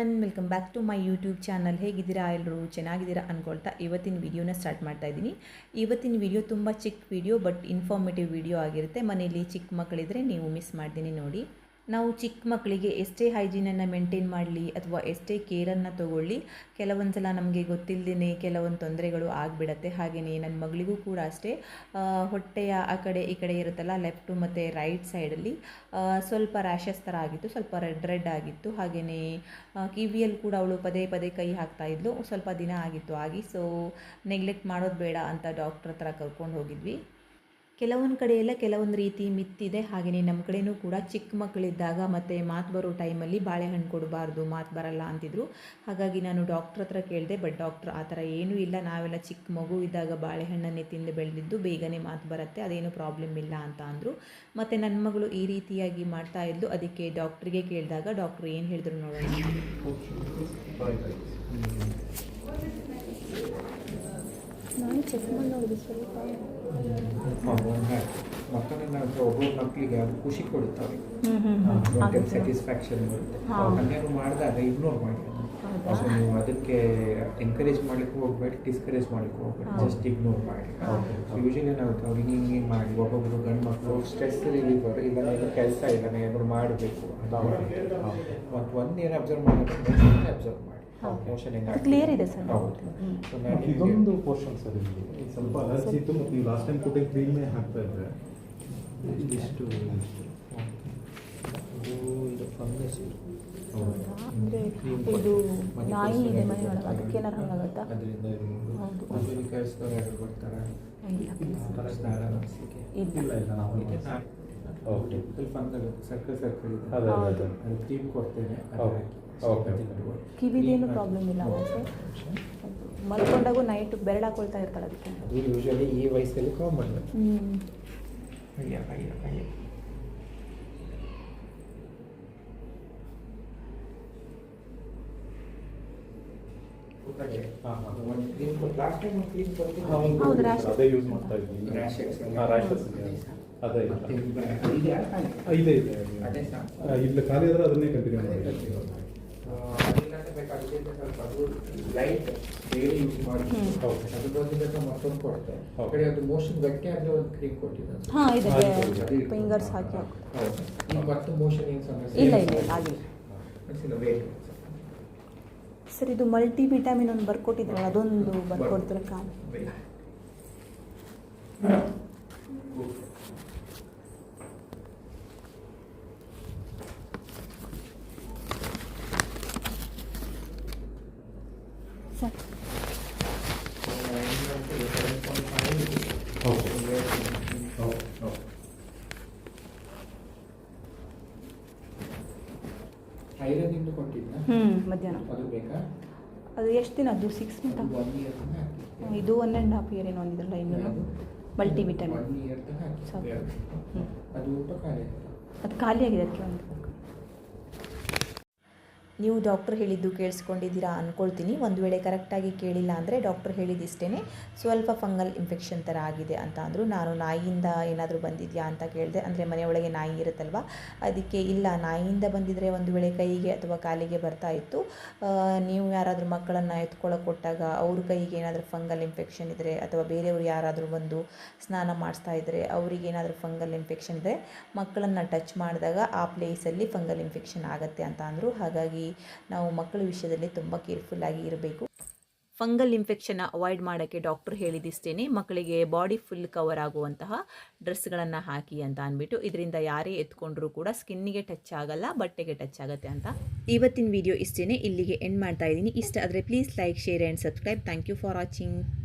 One welcome back to my YouTube channel ಹೇಗಿದ್ದೀರಾ? ಎಲ್ಲರೂ ಚೆನ್ನಾಗಿದ್ದೀರಾ ಅಂದ್ಕೊಳ್ತಾ ಇವತ್ತಿನ ವಿಡಿಯೋನ ಸ್ಟಾರ್ಟ್ ಮಾಡ್ತಾ ಇದ್ದೀನಿ. ಇವತ್ತಿನ ವಿಡಿಯೋ ತುಂಬ ಚಿಕ್ಕ ವಿಡಿಯೋ ಬಟ್ ಇನ್ಫಾರ್ಮೇಟಿವ್ ವಿಡಿಯೋ ಆಗಿರುತ್ತೆ. ಮನೆಯಲ್ಲಿ ಚಿಕ್ಕ ಮಕ್ಕಳಿದ್ರೆ ನೀವು ಮಿಸ್ ಮಾಡ್ತೀನಿ ನೋಡಿ. ನಾವು ಚಿಕ್ಕ ಮಕ್ಕಳಿಗೆ ಎಷ್ಟೇ ಹೈಜೀನನ್ನು ಮೇಂಟೈನ್ ಮಾಡಲಿ ಅಥವಾ ಎಷ್ಟೇ ಕೇರನ್ನು ತಗೊಳ್ಳಿ ಕೆಲವೊಂದು ಸಲ ನಮಗೆ ಗೊತ್ತಿಲ್ಲದೇ ಕೆಲವೊಂದು ತೊಂದರೆಗಳು ಆಗಿಬಿಡತ್ತೆ. ಹಾಗೆಯೇ ನನ್ನ ಮಗಳಿಗೂ ಕೂಡ ಅಷ್ಟೇ. ಹೊಟ್ಟೆಯ ಆ ಕಡೆ ಈ ಕಡೆ ಇರುತ್ತಲ್ಲ, ಲೆಫ್ಟು ಮತ್ತು ರೈಟ್ ಸೈಡಲ್ಲಿ ಸ್ವಲ್ಪ ರ್ಯಾಷಸ್ ಥರ ಆಗಿತ್ತು, ಸ್ವಲ್ಪ ರೆಡ್ ರೆಡ್ ಆಗಿತ್ತು. ಹಾಗೆಯೇ ಕಿವಿಯಲ್ಲಿ ಕೂಡ ಅವಳು ಪದೇ ಪದೇ ಕೈ ಹಾಕ್ತಾ ಇದ್ಲು. ಸ್ವಲ್ಪ ದಿನ ಆಗಿತ್ತು. ಆಗಿ ಸೊ ನೆಗ್ಲೆಕ್ಟ್ ಮಾಡೋದು ಬೇಡ ಅಂತ ಡಾಕ್ಟ್ರ್ ಹತ್ರ ಕರ್ಕೊಂಡು ಹೋಗಿದ್ವಿ. ಕೆಲವೊಂದು ಕಡೆಯೆಲ್ಲ ಕೆಲವೊಂದು ರೀತಿ ಮಿತ್ತಿದೆ. ಹಾಗೆಯೇ ನಮ್ಮ ಕಡೆಯೂ ಕೂಡ ಚಿಕ್ಕ ಮಕ್ಕಳಿದ್ದಾಗ ಮತ್ತು ಮಾತು ಬರೋ ಟೈಮಲ್ಲಿ ಬಾಳೆಹಣ್ಣು ಕೊಡಬಾರ್ದು, ಮಾತು ಬರಲ್ಲ ಅಂತಿದ್ರು. ಹಾಗಾಗಿ ನಾನು ಡಾಕ್ಟ್ರ್ ಹತ್ರ ಕೇಳಿದೆ, ಬಟ್ ಡಾಕ್ಟ್ರ್ ಆ ಥರ ಏನೂ ಇಲ್ಲ. ನಾವೆಲ್ಲ ಚಿಕ್ಕ ಮಗು ಇದ್ದಾಗ ಬಾಳೆಹಣ್ಣನ್ನೇ ತಿಂದು ಬೆಳೆದಿದ್ದು ಬೇಗನೆ ಮಾತು ಬರುತ್ತೆ, ಅದೇನು ಪ್ರಾಬ್ಲಮ್ ಇಲ್ಲ ಅಂತ ಅಂದರು. ಮತ್ತು ನನ್ನ ಮಗಳು ಈ ರೀತಿಯಾಗಿ ಮಾಡ್ತಾ ಇದ್ಲು ಅದಕ್ಕೆ ಡಾಕ್ಟ್ರಿಗೆ ಕೇಳಿದಾಗ ಡಾಕ್ಟ್ರ್ ಏನು ಹೇಳಿದ್ರು ನೋಡೋಣ. ನಾನು ಸ್ವಲ್ಪ. ಒಬ್ಬೊಬ್ಬ ಮಕ್ಕಳಿಗೆ ಅದು ಖುಷಿ ಕೊಡುತ್ತೆ ಅವ್ರಿಗೆ ಸ್ಯಾಟಿಸ್ಫ್ಯಾಕ್ಷನ್ ಬರುತ್ತೆ. ಹಂಗೇನು ಮಾಡಿದಾಗ ಇಗ್ನೋರ್ ಮಾಡಿ? ಸೊ ನೀವು ಅದಕ್ಕೆ ಎಂಕರೇಜ್ ಮಾಡ್ಲಿಕ್ಕೆ ಹೋಗ್ಬೇಡಿ ಡಿಸ್ಕರೇಜ್ ಮಾಡ್ಲಿಕ್ಕೆ ಹೋಗ್ಬೇಡಿ. ಜಸ್ಟ್ ಇಗ್ನೋರ್ ಮಾಡಿ. ಯೂಶಲಿ ಏನಾಗುತ್ತೆ ಅವ್ರಿಗೆ ಹಿಂಗೆ ಹಿಂಗೆ ಮಾಡಿ. ಒಬ್ಬೊಬ್ರು ಗಂಡು ಮಕ್ಕಳು ಸ್ಟ್ರೆಸ್ ರಿಲೀವರ್ ಇಲ್ಲ ಏನೋ ಕೆಲಸ ಇಲ್ಲ ಏನಾದ್ರು ಮಾಡಬೇಕು ಮತ್ತು ಒಂದು ಏನು ಅಬ್ಸರ್ವ್ ಮಾಡೋದು ಅಬ್ಸರ್ವ್ ಮಾಡಿ. ಹೆಂಗೆ ಇದೆ ಸರ್. ಸೊ ನಾನು ಇದೊಂದು ಪೋರ್ಷನ್ ಸರ್ ಇಲ್ಲಿ ಸ್ವಲ್ಪ ಅಲರ್ಜಿ ಇತ್ತು ಮತ್ತು ನೀವು ಲಾಸ್ಟ್ ಟೈಮ್ ಕೊಟ್ಟಿದ್ದ ಕ್ರೀಮ್ನೇ ಹಾಕ್ತಾ ಇದ್ರೆ ಇದಿಷ್ಟು ಇದು ಇದು ನಾಯಿ ಇದೆ ಮನೆಯೊಳಗೆ ಅದಕ್ಕೆ ಏನಾರು ಹಂಗಾಗತ್ತಾ ಅದರಿಂದ ಇಲ್ಲ ಇಲ್ಲ ಓಕೆ ಫಂಗಲ್ ಸರ್ಕಲ್ ಸರ್ಕಲ್ ಇದೆ ಕೊಡ್ತೇನೆ ಓಕೆ. ಕಿವಿದೇನು ಪ್ರಾಬ್ಲಮ್ ಇಲ್ಲ. ಸರ್ ಮಲ್ಕೊಂಡಾಗೂ ನೈಟ್ ಬೆರಳು ಹಾಕೊಳ್ತಾ ಇರ್ತಾಳೆ ಅದಕ್ಕೆ ಅದು ಯೂಶಲಿ ಈ ವಯಸ್ಸಲ್ಲಿ ಕಾಮನ್ ಹ್ಞೂ ಅಯ್ಯ ಅಯ್ಯ ಅಯ್ಯ ಹಾಂ ಹಾಂ ಒಂದು ಕ್ರೀಮ್ ಲಾಸ್ಟ್ ಟೈಮ್ ಒಂದು ಕ್ರೀಮ್ ಕೊಡ್ತೀನಿ ಹೌದು, rashes. ಅದೇ ಯೂಸ್ ಮಾಡ್ತಾ ಇದ್ವಿ Rashes ಎಲ್ಲ. ಹಾಂ ರ್ಯಾಷಸ್ ಅದೇ ಇಲ್ಲ ಮತ್ತೆ ಇದು ಬ- ಇದೆಯಾ? ಆ, ಇದೆ ಇದೆ ಅದೇ ಸಾಕು. ಆ, ಇಲ್ಲ ಖಾಲಿ ಆದ್ರೆ ಅದನ್ನೇ ಕಂಟಿನ್ಯೂ ಮಾಡಿ ಸ್ವಲ್ಪ ಲೈಟ್ ಬೇರೆ ಯೂಸ್ ಮಾಡಿ ಹ್ಮ್. ಹೌದು. ಅದ್ರ ಬದಲು ಮತ್ತೊಂದು ಕೊಡ್ತೆ ಹೌದು. ಕಡೆ ಅದು ಮೋಷನ್ ಗಟ್ಟಿ ಆದ್ರೆ ಒಂದು ಕ್ರೀಮ್ ಕೊಟ್ಟಿದ್ದಾರೆ. ಹಾಂ ಇದೆ. ಫಿಂಗರ್ಸ್ ಹಾಕಿ ಹಾಕು. ಹೌದು. ಈಗ ಮತ್ತೆ ಮೋಷನ್ ಏನು ಸಮಸ್ಯೆ? ಇಲ್ಲ ಇಲ್ಲ ಆಗಿಲ್ಲ ವೇಟ್ ಸರ್ ಇದು ಮಲ್ಟಿ ವಿಟಾಮಿನ್ ಒಂದು ಬರ್ಕೊಟ್ಟಿದ್ರಲ್ಲ ಅದೊಂದು ಬರ್ಕೊಡ್ತೀರ ಕಾಲು. ಸರ್ ಹ್ಞೂ ಮಧ್ಯಾಹ್ನ. ಅದು ಎಷ್ಟು ದಿನ ಅದು? ಸಿಕ್ಸ್ ಮಂತ್ ಇದು ಒನ್ ಆ್ಯಂಡ್ ಹಾಫ್ ಇಯರ್ ಏನೋ ಒಂದಿದ್ರಲ್ಲ ಇನ್ನೂ ಮಲ್ಟಿ ವಿಟಮಿನ್ ಸಾಕು. ಅದು ಖಾಲಿ ಆಗಿದೆ ಅದಕ್ಕೆ ಒಂದು. ನೀವು ಡಾಕ್ಟ್ರ್ ಹೇಳಿದ್ದು ಕೇಳಿಸ್ಕೊಂಡಿದ್ದೀರಾ ಅಂದ್ಕೊಳ್ತೀನಿ ಒಂದು ವೇಳೆ ಕರೆಕ್ಟಾಗಿ ಕೇಳಿಲ್ಲ ಅಂದರೆ ಡಾಕ್ಟ್ರ್ ಹೇಳಿದಿಷ್ಟೇ ಸ್ವಲ್ಪ ಫಂಗಲ್ ಇನ್ಫೆಕ್ಷನ್ ಥರ ಆಗಿದೆ ಅಂತ ಅಂದರು. ನಾನು ನಾಯಿಯಿಂದ ಏನಾದರೂ ಬಂದಿದೆಯಾ ಅಂತ ಕೇಳಿದೆ. ಅಂದರೆ ಮನೆಯೊಳಗೆ ನಾಯಿ ಇರುತ್ತಲ್ವ? ಅದಕ್ಕೆ ಇಲ್ಲ. ನಾಯಿಯಿಂದ ಬಂದಿದ್ದರೆ ಒಂದು ವೇಳೆ ಕೈಗೆ ಅಥವಾ ಕಾಲಿಗೆ ಬರ್ತಾ ಇತ್ತು. ನೀವು ಯಾರಾದರೂ ಮಕ್ಕಳನ್ನು ಎತ್ಕೊಳ್ಳೋಕೆ ಕೊಟ್ಟಾಗ ಅವ್ರ ಕೈಗೆ ಏನಾದರೂ ಫಂಗಲ್ ಇನ್ಫೆಕ್ಷನ್ ಇದ್ದರೆ ಅಥವಾ ಬೇರೆಯವರು ಯಾರಾದರೂ ಬಂದು ಸ್ನಾನ ಮಾಡಿಸ್ತಾ ಇದ್ದರೆ ಅವರಿಗೆ ಏನಾದರೂ ಫಂಗಲ್ ಇನ್ಫೆಕ್ಷನ್ ಇದ್ದರೆ ಮಕ್ಕಳನ್ನು ಟಚ್ ಮಾಡಿದಾಗ ಆ ಪ್ಲೇಸಲ್ಲಿ ಫಂಗಲ್ ಇನ್ಫೆಕ್ಷನ್ ಆಗುತ್ತೆ ಅಂತ ಅಂದರು. ಹಾಗಾಗಿ ನಾವು ಮಕ್ಕಳ ವಿಷಯದಲ್ಲಿ ತುಂಬ ಕೇರ್ಫುಲ್ಲಾಗಿ ಇರಬೇಕು. ಫಂಗಲ್ ಇನ್ಫೆಕ್ಷನ್ ಅವಾಯ್ಡ್ ಮಾಡೋಕ್ಕೆ ಡಾಕ್ಟರ್ ಹೇಳಿದಿಷ್ಟೇನೆ. ಮಕ್ಕಳಿಗೆ ಬಾಡಿ ಫುಲ್ ಕವರ್ ಆಗುವಂತಹ ಡ್ರೆಸ್ಗಳನ್ನು ಹಾಕಿ ಅಂತ ಅಂದ್ಬಿಟ್ಟು ಇದರಿಂದ ಯಾರೇ ಎತ್ಕೊಂಡ್ರೂ ಕೂಡ ಸ್ಕಿನ್ನಿಗೆ ಟಚ್ ಆಗಲ್ಲ, ಬಟ್ಟೆಗೆ ಟಚ್ ಆಗುತ್ತೆ ಅಂತ. ಇವತ್ತಿನ ವಿಡಿಯೋ ಇಷ್ಟೇ ಇಲ್ಲಿಗೆ ಎಂಡ್ ಮಾಡ್ತಾ ಇದ್ದೀನಿ. ಇಷ್ಟ ಆದರೆ please like share and subscribe thank you for watching